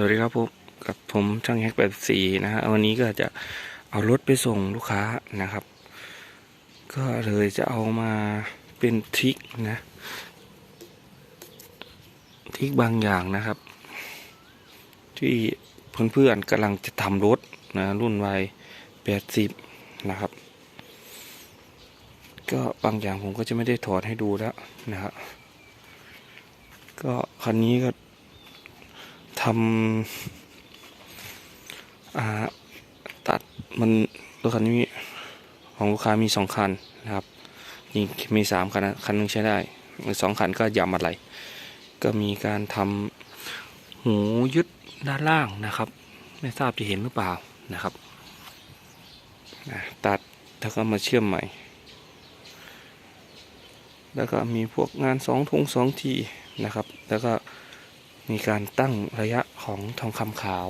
สวัสดีครับผมกับผมช่างแฮกแปดสี่นะฮะวันนี้ก็จะเอารถไปส่งลูกค้านะครับ ก็เลยจะเอามาเป็นทริกนะทริกบางอย่างนะครับ ที่เพื่อนๆกำลังจะทำรถนะรุ่นวัยแปดสิบนะครับ ก็บางอย่างผมก็จะไม่ได้ถอดให้ดูแล้วนะครับก็คันนี้ก็ ทำตัดมันรถคันนี้ของลูกค้ามีสองคันนะครับจริงมีสามคันคันหนึงใช้ได้สองคันก็ยำอะไร ก็มีการทำหูยึดด้านล่างนะครับ ไม่ทราบจะเห็นหรือเปล่านะครับตัดแล้วก็มาเชื่อมใหม่ แล้วก็มีพวกงานสองทงสองทีนะครับ แล้วก็ มีการตั้งระยะของทองคำขาว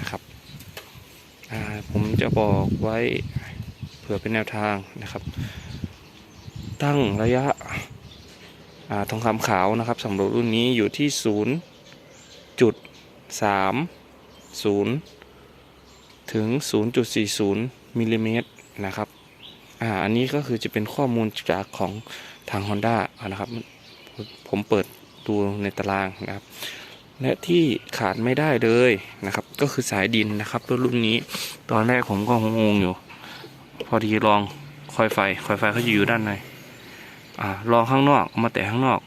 นะครับ ผมจะบอกไว้เผื่อเป็นแนวทางนะครับ ตั้งระยะอทองคำขาวนะครับสำหรับรุ่นนี้อยู่ที่ศูนย์จุดสามศูนย์ถึง 0.40มิลลิเมตรนะครับอ่าอันนี้ก็คือจะเป็นข้อมูลจากของทาง Honda นะครับ ผมเปิดดูในตารางนะครับ และที่ขาดไม่ได้เลยนะครับ ก็คือสายดินนะครับรถรุ่นนี้ ตอนแรกผมก็งงอยู่ พอดีลองคอยไฟคอยไฟเขาจะอยู่ด้านในอ่าลองข้างนอกมาแต่ข้างนอก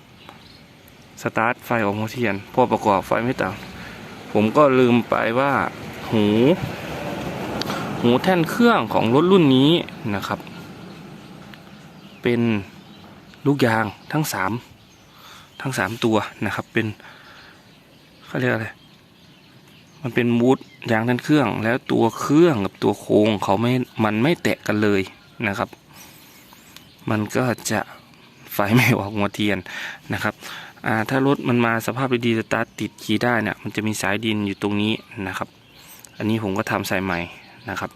สตาร์ทไฟออกมาเทียนพอประกอบไฟไม่ต่างผมก็ลืมไปว่าหู หูแท่นเครื่องของรถรุ่นนี้นะครับ เป็นลูกยางทั้งสามทั้งสามตัวนะครับเป็น เขาเรียกอะไร มันเป็นมูดยางด้านเครื่อง แล้วตัวเครื่องกับตัวโค้งเขาไม่ มันไม่แตะกันเลยนะครับ มันก็จะไฟไม่ออกหัวเทียนนะครับถ้ารถมันมาสภาพดีๆสตาร์ติดขี่ได้เนี่ยมันจะมีสายดินอยู่ตรงนี้นะครับ อันนี้ผมก็ทำสายใหม่นะครับ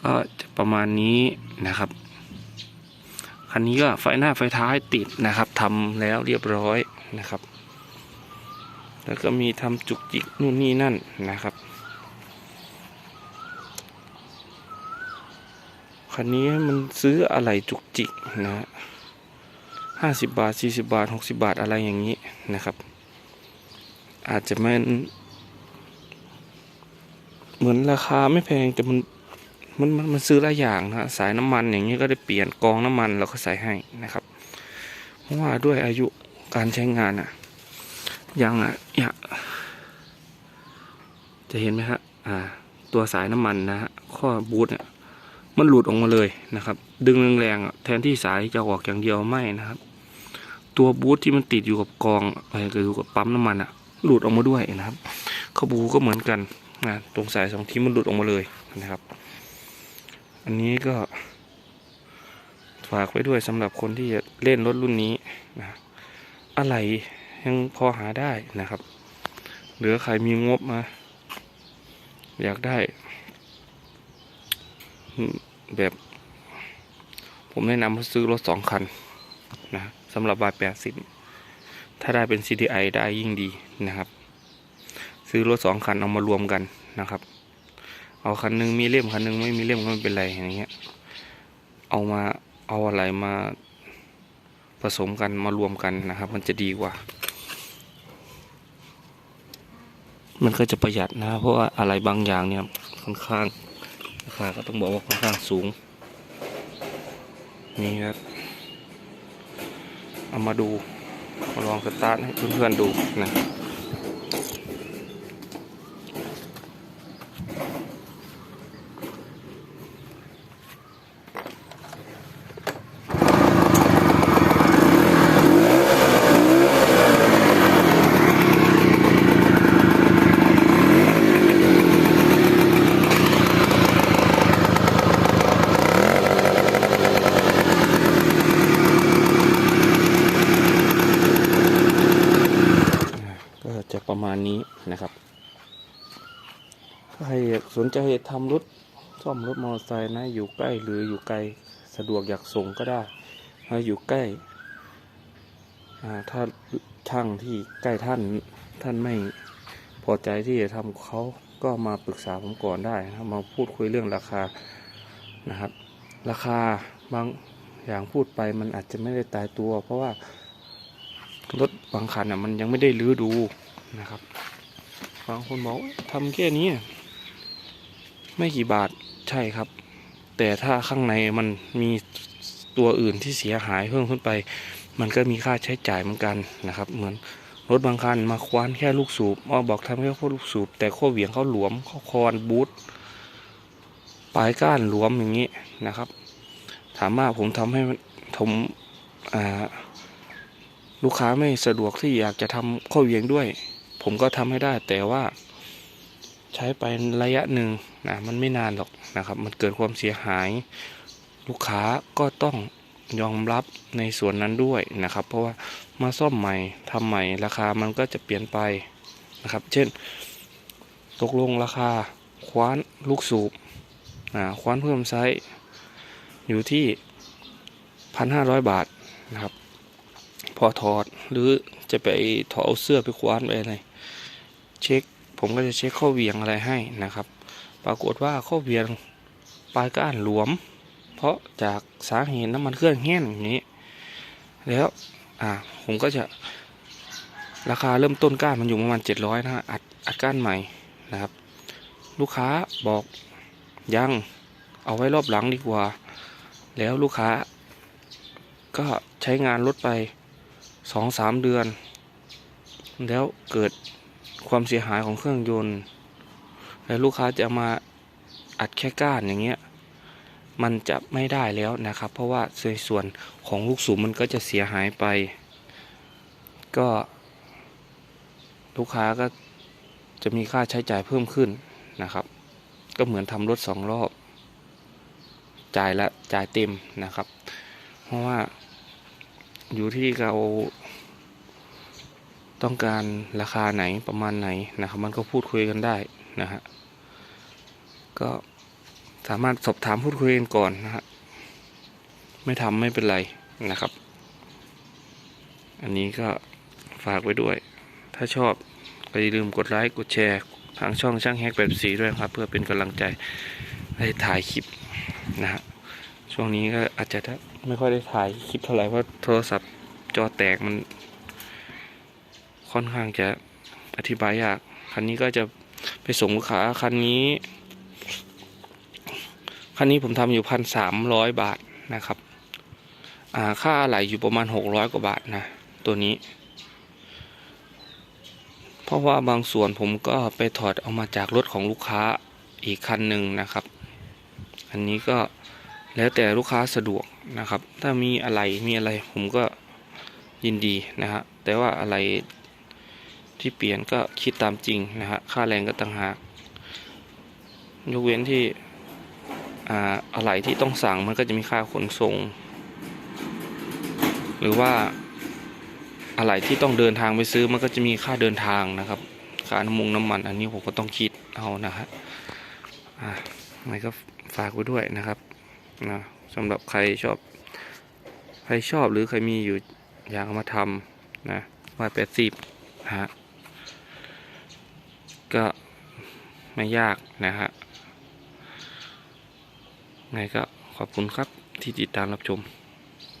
ก็จะประมาณนี้นะครับ คันนี้ก็ไฟหน้าไฟท้ายติดนะครับทำแล้วเรียบร้อยนะครับ แล้วก็มีทำจุกจิกนู่นนี่นั่นนะครับคันนี้มันซื้ออะไรจุกจิกนะห้าสิบบาทสี่สิบาทหกสิบาทอะไรอย่างนี้นะครับ อาจจะไม่เหมือนราคาไม่แพงแต่มัน มันมันมันซื้อหลายอย่างนะสายน้ำมันอย่างนี้ก็ได้เปลี่ยนกองน้ำมันเราก็ใส่ให้นะครับเพราะว่าด้วยอายุการใช้งานอะย่างอะอย่าจะเห็นไหมครับอ่า ตัวสายน้ำมันนะฮะข้อบูทเนี่ยมันหลุดออกมาเลยนะครับ ดึงแรงๆแทนที่สายจะออกอย่างเดียวไม่นะครับ ตัวบูทที่มันติดอยู่กับกองอะไรก็อยู่กับปั๊มน้ำมันอะหลุดออกมาด้วยนะครับข้อบูก็เหมือนกันนะตรงสายสองที่มันหลุดออกมาเลยนะครับ อันนี้ก็ฝากไว้ด้วยสำหรับคนที่จะเล่นรถรุ่นนี้นะอะไรยังพอหาได้นะครับหรือใครมีงบมา อยากได้ แบบผมแนะนำให้ซื้อรถสองคันนะสำหรับบาทแปดสิบถ้าได้เป็น CDI ได้ยิ่งดีนะครับ ซื้อรถสองคันเอามารวมกันนะครับ เอาคันหนึงมีเล่มคันหนึงไม่มีเล่มก็ไม่เป็นไรอย่างเงี้ย เอามาเอาอะไรมาผสมกันมารวมกันนะครับ มันจะดีกว่า มันก็จะประหยัดนะ เพราะว่าอะไรบางอย่างเนี่ยค่อนข้างราคาก็ต้องบอกว่าค่อนข้างสูง นี่ครับ เอามาดูมาลองสตาร์ทให้เพื่อนๆดูนะ ก็ จะประมาณนี้นะครับใครสนใจทำรถซ่อมรถมอเตอร์ไซค์นะอยู่ใกล้หรืออยู่ไกลสะดวกอยากส่งก็ได้ถ้าอยู่ใกล้ถ้าช่างที่ใกล้ท่านท่านไม่พอใจที่จะทำเขาก็มาปรึกษาผมก่อนได้นะมาพูดคุยเรื่องราคานะครับ ราคาบางอย่างพูดไปมันอาจจะไม่ได้ตายตัว เพราะว่ารถบางคันอะมันยังไม่ได้รื้อดู นะครับบางคนบอกว่าทำแค่นี้ ไม่กี่บาทใช่ครับ แต่ถ้าข้างในมันมีตัวอื่นที่เสียหายเพิ่มขึ้นไป มันก็มีค่าใช้จ่ายเหมือนกันนะครับ เหมือนรถบางคันมาคว้านแค่ลูกสูบอ้อบอกทำแค่ลูกสูบ แต่ข้อเหวี่ยงเขาหลวมเขาคอนบูทปลายก้านหลวมอย่างนี้นะครับ ถามว่าผมทำให้ผมลูกค้าไม่สะดวกที่อยากจะทำข้อเหวี่ยงด้วย ผมก็ทำให้ได้ แต่ว่าใช้ไประยะหนึ่งนะมันไม่นานหรอกนะครับ มันเกิดความเสียหาย ลูกค้าก็ต้องยอมรับในส่วนนั้นด้วยนะครับ เพราะว่ามาซ่อมใหม่ทำใหม่ราคามันก็จะเปลี่ยนไปนะครับ เช่น ตกลงราคาคว้านลูกสูบอ่าคว้านเพิ่มไซส์อยู่ที่พันห้าร้อยบาทนะครับ พอถอดหรือจะไปถอดเอาเสื้อไปคว้านไปอะไร เช็ค ผมก็จะเช็คข้อเวียงอะไรให้นะครับ ปรากฏว่าข้อเวียงปลายก้านหลวม เพราะจากสาเหตุน้ำมันเครื่องแห้งอย่างนี้ แล้วอ่าผมก็จะราคาเริ่มต้นก้านมันอยู่ประมาณเจ็ดร้อยนะฮะอัดอัดก้านใหม่นะครับ ลูกค้าบอกยังเอาไว้รอบหลังดีกว่า แล้วลูกค้า ก็ใช้งานรถไปสองสามเดือน แล้วเกิด ความเสียหายของเครื่องยนต์ แล้วลูกค้าจะมาอัดแค่ก้านอย่างเงี้ย มันจะไม่ได้แล้วนะครับ เพราะว่าในส่วนของลูกสูบมันก็จะเสียหายไป ก็ ลูกค้าก็จะมีค่าใช้จ่ายเพิ่มขึ้นนะครับ ก็เหมือนทำรถสองรอบ จ่ายละจ่ายเต็มนะครับ เพราะว่าอยู่ที่เรา ต้องการราคาไหนประมาณไหนนะครับ มันก็พูดคุยกันได้นะฮะก็สามารถสอบถามพูดคุยกันก่อนนะฮะไม่ทำไม่เป็นไรนะครับ อันนี้ก็ฝากไว้ด้วย ถ้าชอบก็อย่าลืมกดไลค์กดแชร์ทางช่องช่างแฮกแบบสีด้วยครับ เพื่อเป็นกำลังใจให้ถ่ายคลิปนะฮะช่วงนี้ก็อาจจะไม่ค่อยได้ถ่ายคลิปเท่าไหร่เพราะโทรศัพท์จอแตกมัน ค่อนข้างจะอธิบายยาก คันนี้ก็จะไปส่งลูกค้าคันนี้ คันนี้ผมทำอยู่พันสามร้อยบาทนะครับ อ่าค่าอะไหลอยู่ประมาณหกร้อยกว่าบาทนะ ตัวนี้ เพราะว่าบางส่วนผมก็ไปถอดเอามาจากรถของลูกค้าอีกคันหนึ่งนะครับ อันนี้ก็แล้วแต่ลูกค้าสะดวกนะครับ ถ้ามีอะไรมีอะไรผมก็ยินดีนะฮะ แต่ว่าอะไร ที่เปลี่ยนก็คิดตามจริงนะฮะค่าแรงก็ต่างหากยกเว้นที่อ่อะไรที่ต้องสั่งมันก็จะมีค่าขนส่ง หรือว่าอะไรที่ต้องเดินทางไปซื้อมันก็จะมีค่าเดินทางนะครับค่าน้ำมงน้ำมัน อันนี้ผมก็ต้องคิดเอานะฮะอ่าไม่ก็ฝากไว้ด้วยนะครับนะสำหรับใครชอบ ใครชอบหรือใครมีอยู่อยากมาทำนะว่าแปดสิบฮะ ก็ไม่ยากนะฮะไงก็ขอบคุณครับที่ติดตามรับชม